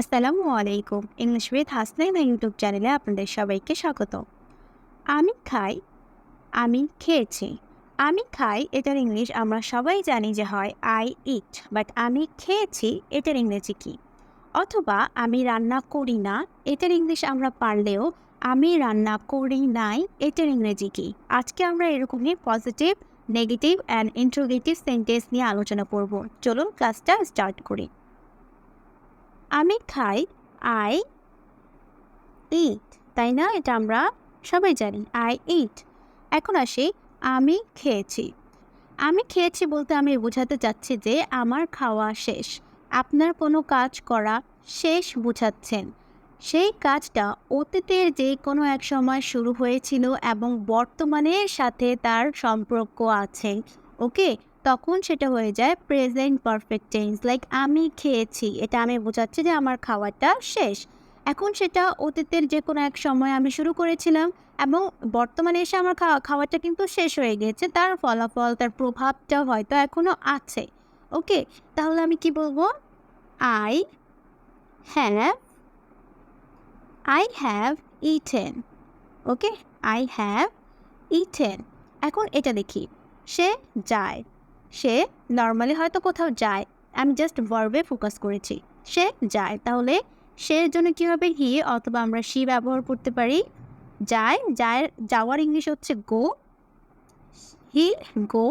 আসসালামু আলাইকুম। English with Hasnain YouTube চ্যানেলে আপনাদের সবাইকে স্বাগত আমি খাই, আমি খেয়েছি। আমি খাই, এটার ইংলিশ আমরা সবাই জানি যে হয় আই ইট বাট আমি খেয়েছি, এটার ইংরেজি কি? অথবা আমি রান্না করি না, এটার ইংলিশ আমরা পারলেও আমি রান্না করি নাই, এটার ইংরেজি কি? আজকে আমরা এরকমই positive negative and interrogative sentence নিয়ে আলোচনা করব। চলুন ক্লাসটা স্টার্ট করি। আমি খাই আই ইট তাই না? এটা আমরা সবাই জানি আই ইট এখন আসি, আমি খেয়েছি। আমি খেয়েছি বলতে আমি বোঝাতে চাচ্ছি যে আমার খাওয়া শেষ। আপনার কোনো কাজ করা শেষ বোঝাচ্ছেন। সেই কাজটা অতীতের যে কোনো এক সময় শুরু হয়েছিল এবং বর্তমানের সাথে তার সম্পর্ক আছে, ওকে? তখন সেটা হয়ে যায় প্রেজেন্ট পারফেক্ট টেন্স লাইক আমি খেয়েছি। এটা আমি বোঝাচ্ছি যে আমার খাওয়াটা শেষ। এখন সেটা অতীতের যে কোনো এক সময় আমি শুরু করেছিলাম এবং বর্তমানে এসে আমার খাওয়া, খাওয়াটা কিন্তু শেষ হয়ে গেছে তার ফলাফল, তার প্রভাবটা হয়তো এখনও আছে। ওকে তাহলে আমি কি বলব? I have I have eaten okay I have eaten এখন এটা দেখি, সে যায়। সে নর্মালি হয়তো কোথাও যায়। আমি জাস্ট ভার্বে ফোকাস করেছি। সে যায়। তাহলে সে জন্য কী হবে? হি অথবা আমরা সি ব্যবহার করতে পারি। যায়। যায় যাওয়ার ইংলিশ হচ্ছে গো হি গো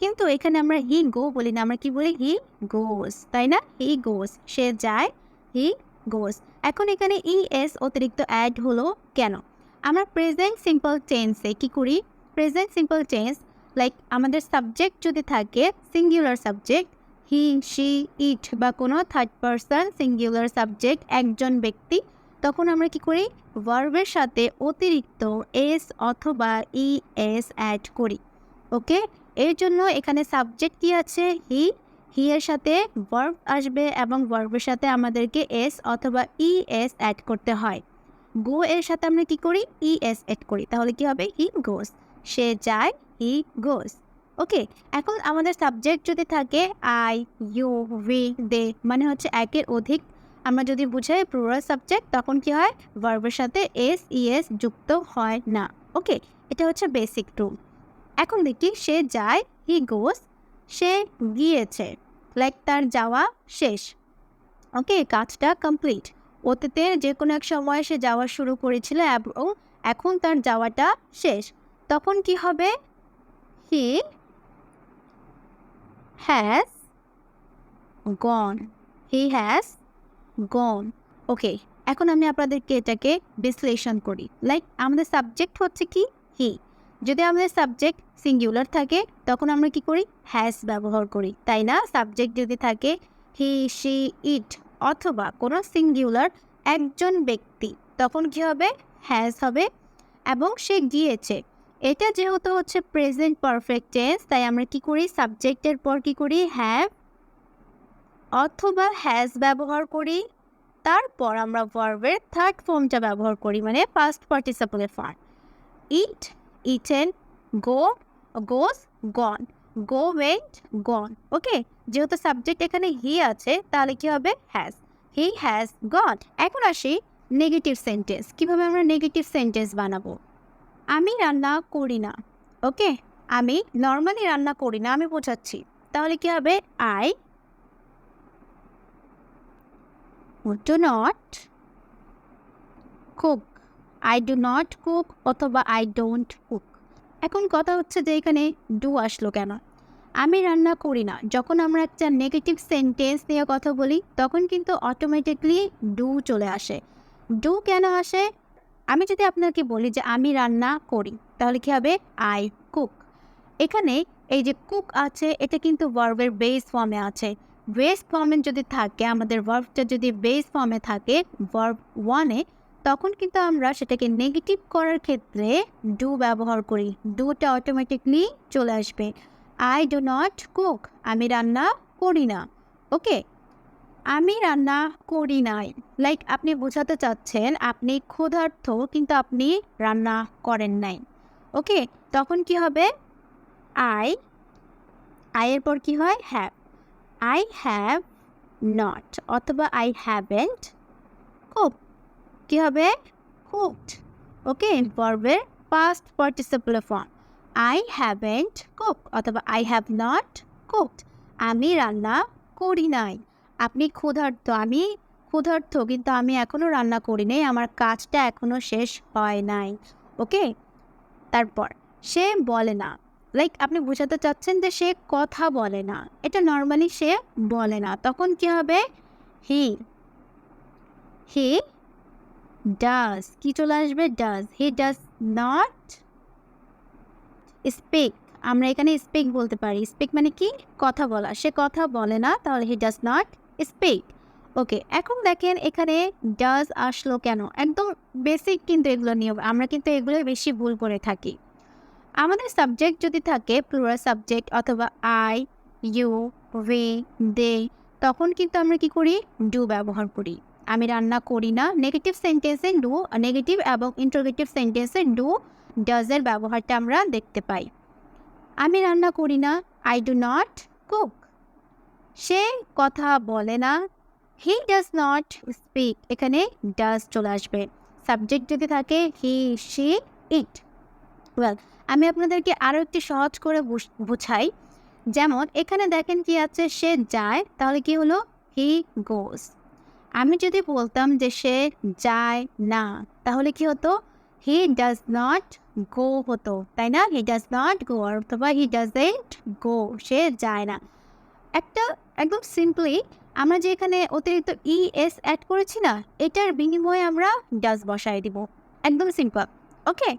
কিন্তু এখানে আমরা হি গো বলি না। আমরা কি বলি? হি গোস তাই না? হি গোস সে যায়। হি গোস এখন এখানে ই এস অতিরিক্ত অ্যাড হলো কেন? আমরা প্রেজেন্ট সিম্পল টেন্সে কী করি? প্রেজেন্ট সিম্পল টেন্স লাইক আমাদের সাবজেক্ট যদি থাকে singular subject he she it বা কোনো থার্ড পারসন সিঙ্গুলার সাবজেক্ট একজন ব্যক্তি, তখন আমরা কি করি? ভার্বের সাথে অতিরিক্ত এস অথবা ই এস অ্যাড করি। ওকে এর জন্য এখানে সাবজেক্ট কি আছে? হি হি এর সাথে ভার্ব আসবে এবং ভার্বের সাথে আমাদেরকে এস অথবা ই এস অ্যাড করতে হয়। গো এর সাথে আমরা কি করি? ই এস অ্যাড করি। তাহলে কি হবে? হি গোস সে যায় হি গোস ওকে এখন আমাদের সাবজেক্ট যদি থাকে আই ইউ উই দে মানে হচ্ছে একের অধিক। আমরা যদি বুঝাই প্লুরাল সাবজেক্ট তখন কি হয়? ভার্বের সাথে এস ইএস যুক্ত হয় না। ওকে এটা হচ্ছে বেসিক রুল এখন দেখি, সে যায় হি গোস সে গিয়েছে লাইক তার যাওয়া শেষ। ওকে কাজটা কমপ্লিট অতীতের যে কোনো এক সময় সে যাওয়া শুরু করেছিল এবং এখন তার যাওয়াটা শেষ। তখন কি হবে? He has gone he has gone okay এখন আমি আপনাদেরকে এটাকে বিশ্লেষণ করি। লাইক আমাদের সাবজেক্ট হচ্ছে কি? হি যদি আমাদের সাবজেক্ট সিঙ্গুলার থাকে তখন আমরা কি করি? হ্যাজ ব্যবহার করি। তাই না? সাবজেক্ট যদি থাকে হি শি ইট অথবা কোনো সিঙ্গুলার একজন ব্যক্তি তখন কি হবে? হ্যাজ হবে। এবং সে গিয়েছে। এটা যেহেতু হচ্ছে প্রেজেন্ট পারফেক্ট টেন্স তাই আমরা কি করি? সাবজেক্টের পর কি করি? হ্যাভ অথবা হ্যাজ ব্যবহার করি। তারপর আমরা ভার্বের থার্ড ফর্মটা ব্যবহার করি মানে first পার্টিসিপলের form eat eaten go goes gone go went gone okay যেহেতু সাবজেক্ট এখানে হি আছে, তাহলে কি হবে? হ্যাজ হি হ্যাজ গন এখন আসি নেগেটিভ সেন্টেন্স কীভাবে আমরা নেগেটিভ সেন্টেন্স বানাবো? আমি রান্না করি না, ওকে? আমি নর্মালি রান্না করি না, আমি বোঝাচ্ছি। তাহলে কি হবে? I do not cook I do not cook অথবা আই ডোন্ট কুক এখন কথা হচ্ছে যে এখানে ডু আসলো কেন? আমি রান্না করি না। যখন আমরা একটা নেগেটিভ সেন্টেন্স নিয়ে কথা বলি, তখন কিন্তু অটোমেটিকলি ডু চলে আসে। ডু কেন আসে? আমি যদি আপনাকে বলি যে আমি রান্না করি, তাহলে কী হবে? আই কুক এখানে এই যে কুক আছে, এটা কিন্তু ভার্বের বেস ফর্মে আছে। বেস ফর্মে যদি থাকে, আমাদের ভার্বটা যদি বেস ফর্মে থাকে ভার্ব ওয়ানে তখন কিন্তু আমরা সেটাকে নেগেটিভ করার ক্ষেত্রে ডু ব্যবহার করি। ডুটা অটোমেটিকলি চলে আসবে। আই ডু নট কুক আমি রান্না করি না। ওকে আমি রান্না করি নাই। লাইক আপনি বোঝাতে চাচ্ছেন আপনি ক্ষুধার্থ কিন্তু আপনি রান্না করেন নাই। ওকে তখন কি হবে? আই আয়ের পর কি হয়? হ্যাভ আই হ্যাভ নট অথবা আই হ্যাভেন্ট কুক কী হবে? কুকড ওকে ভার্বের past participle form I haven't cook অথবা আই হ্যাভ নট কুকড আমি রান্না করি নাই। আপনি ক্ষুধার্ত, আমি ক্ষুধার্ত, কিন্তু আমি এখনও রান্না করি নাই, আমার কাজটা এখনও শেষ হয় নাই। ওকে তারপর, সে বলে না। লাইক আপনি বোঝাতে চাচ্ছেন যে সে কথা বলে না। এটা নর্মালি সে বলে না। তখন কি হবে? হি হি ডাজ কি চলে আসবে? Does he does not speak আমরা এখানে স্পিক বলতে পারি। স্পিক মানে কি? কথা বলা। সে কথা বলে না, তাহলে he does not speak okay এখন দেখেন এখানে ডাজ আসলো কেন? একদম বেসিক কিন্তু এগুলো নিয়ম আমরা কিন্তু এগুলো বেশি ভুল করে থাকি। আমাদের সাবজেক্ট যদি থাকে প্লুরাল সাবজেক্ট অথবা আই ইউ উই দে তখন কিন্তু আমরা কি করি? ডু ব্যবহার করি। আমি রান্না করি না নেগেটিভ সেন্টেন্সে ডু নেগেটিভ এবং ইন্টারোগেটিভ সেন্টেন্সে ডু ডাজের ব্যবহারটা আমরা দেখতে পাই। আমি রান্না করি না আই ডু নট কুক সে কথা বলে না। হি ডাজ নট স্পিক এখানে ডাজ চলে আসবে। সাবজেক্ট যদি থাকে হি শি ইট ওয়েল আমি আপনাদেরকে আরও একটি সহজ করে বুঝ- বুঝাই। যেমন, এখানে দেখেন কি আছে, সে যায়, তাহলে কি হলো? হি গোস আমি যদি বলতাম যে সে যায় না, তাহলে কি হতো? হি ডাজ নট গো হতো। তাই না? হি ডাজ নট গো অথবা হি ডাজেন্ট গো সে যায় না। একটা একদম সিম্পলি আমরা যে এখানে অতিরিক্ত ই এস অ্যাড করেছি না, এটার বিনিময়ে আমরা ডাজ বসায় দিব। একদম সিম্পল ওকে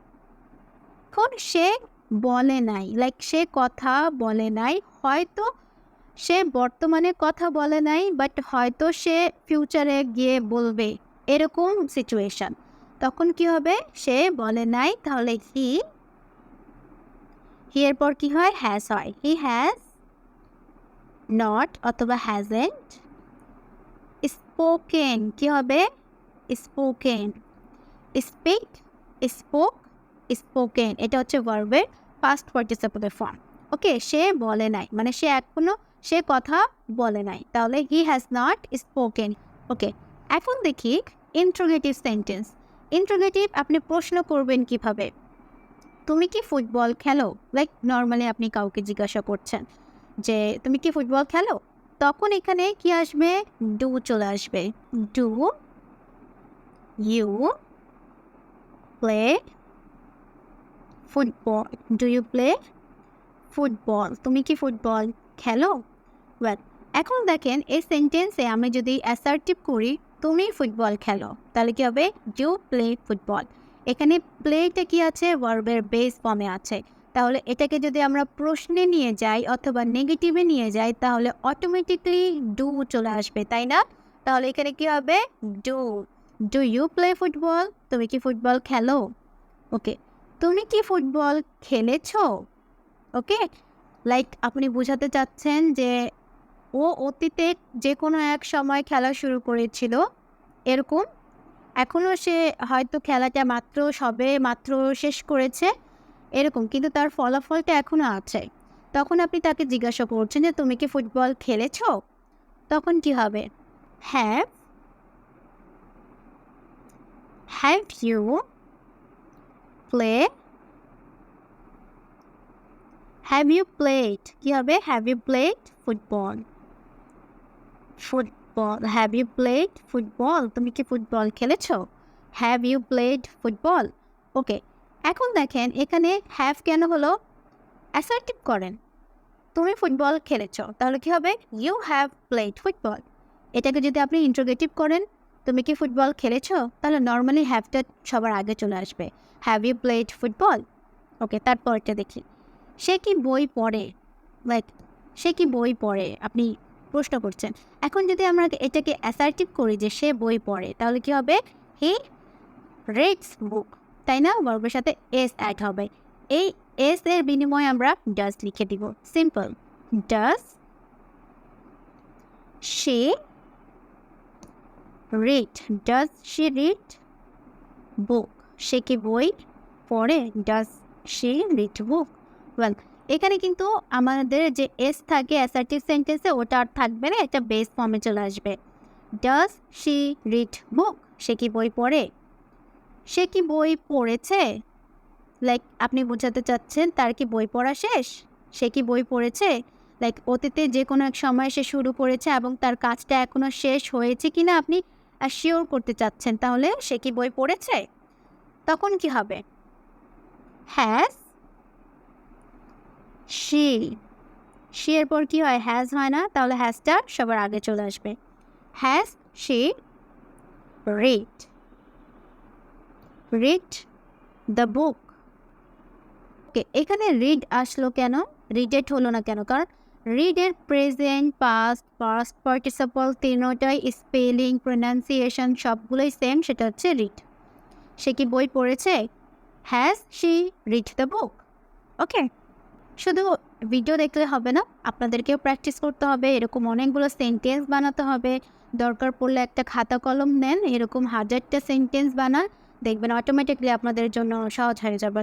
এখন সে বলে নাই লাইক সে কথা বলে নাই, হয়তো সে বর্তমানে কথা বলে নাই বাট হয়তো সে ফিউচারে গিয়ে বলবে এরকম সিচুয়েশন তখন কি হবে? সে বলে নাই, তাহলে হি হি এর পর কি হয়? হ্যাজ হয়। হি হ্যাজ নট অথবা হ্যাজেন্ট স্পোকেন কি হবে? স্পোকেন স্পিক স্পোক স্পোকেন এটা হচ্ছে ভার্বের পাস্ট পার্টিসিপেলের ফর্ম ওকে সে বলে নাই মানে সে এখনও সে কথা বলে নাই, তাহলে he has not spoken okay এখন দেখি ইন্ট্রোগেটিভ সেন্টেন্স ইন্ট্রোগেটিভ আপনি প্রশ্ন করবেন কীভাবে? তুমি কি ফুটবল খেলো? লাইক নর্মালি আপনি কাউকে জিজ্ঞাসা করছেন যে তুমি কি ফুটবল খেলো? তখন এখানে কি আসবে? ডু চলে আসবে। Do you play football. Do you play football? তুমি কি ফুটবল খেলো? ওয়েল, এখন দেখেন এই সেন্টেন্সে আমি যদি অ্যাসার্টিভ করি, তুমি ফুটবল খেলো। তাহলে কি হবে? Do play football. এখানে প্লেটা কি আছে? ভার্বের বেস ফর্মে আছে। তাহলে এটাকে যদি আমরা প্রশ্নে নিয়ে যাই অথবা নেগেটিভে নিয়ে যাই, তাহলে অটোমেটিকলি ডু চলে আসবে, তাই না? তাহলে এখানে কি হবে? Do do you play football তুমি কি ফুটবল খেলো? ওকে তুমি কি ফুটবল খেলেছো? ওকে লাইক আপনি বোঝাতে চাচ্ছেন যে ও অতীতে যে কোনো এক সময় খেলা শুরু করেছিল, এরকম? এখনও সে হয়তো খেলাটা মাত্র সবে মাত্র শেষ করেছে এরকম, কিন্তু তার ফলাফলটা এখনও আছে। তখন আপনি তাকে জিজ্ঞাসা করছেন যে, তুমি কি ফুটবল খেলেছো? তখন কি হবে? Have have you play have you played কী হবে? Have you played football football have you played football তুমি কি football খেলেছো? Have you played football okay এখন দেখেন এখানে হ্যাভ কেন হলো? অ্যাসার্টিভ করেন। তুমি ফুটবল খেলেছ, তাহলে কি হবে? ইউ হ্যাভ প্লেড ফুটবল এটাকে যদি আপনি ইন্ট্রোগেটিভ করেন, তুমি কি ফুটবল খেলেছ? তাহলে নর্মালি হ্যাভটা সবার আগে চলে আসবে। Have you played football okay তারপরটা দেখি। সে কি বই পড়ে? লাইক সে কি বই পড়ে? আপনি প্রশ্ন করছেন। এখন যদি আমরা এটাকে অ্যাসার্টিভ করি যে সে বই পড়ে, তাহলে কি হবে? হি রেডস বুক তাই না? বর্বের সাথে এস অ্যাড হবে। এই এস এর বিনিময়ে আমরা ডাস লিখে দিব। Simple does say read does say read book সে কি বই পড়ে? Does say read book well এখানে কিন্তু আমাদের যে এস থাকে অ্যাসার্টিভ সেন্টেন্সে ওটা আর থাকবে না, এটা বেস ফর্মে চলে আসবে। ডাজ শি রিড বুক সে কি বই পড়ে? সে কি বই পড়েছে? লাইক আপনি বোঝাতে চাচ্ছেন তার কি বই পড়া শেষ? সে কি বই পড়েছে? লাইক অতীতে যে কোনো এক সময় সে শুরু করেছে এবং তার কাজটা এখনও শেষ হয়েছে কি না আপনি শিওর করতে চাচ্ছেন, তাহলে সে কি বই পড়েছে? তখন কি হবে? হ্যাজ শি শি এর পর কি হয়? হ্যাজ হয় না? তাহলে হ্যাজটা সবার আগে চলে আসবে। Has she read read the book okay এখানে রিড আসলো কেন? রিডেট হলো না কেন? কারণ রিডের প্রেজেন্ট পাস্ট পাস্ট পার্টিসিপল তিনোটাই স্পেলিং প্রোনাউন্সিয়েশন সবগুলোই সেম সেটা হচ্ছে রিড সে কি বই পড়েছে? Has she read the book okay শুধু ভিডিও দেখলে হবে না, আপনাদেরকেও প্র্যাকটিস করতে হবে, এরকম অনেকগুলো সেন্টেন্স বানাতে হবে। দরকার পড়লে একটা খাতা কলম নেন, এরকম হাজারটা সেন্টেন্স বানান দেখবেন অটোমেটিকলি আপনাদের জন্য সহজ হয়ে যাবে।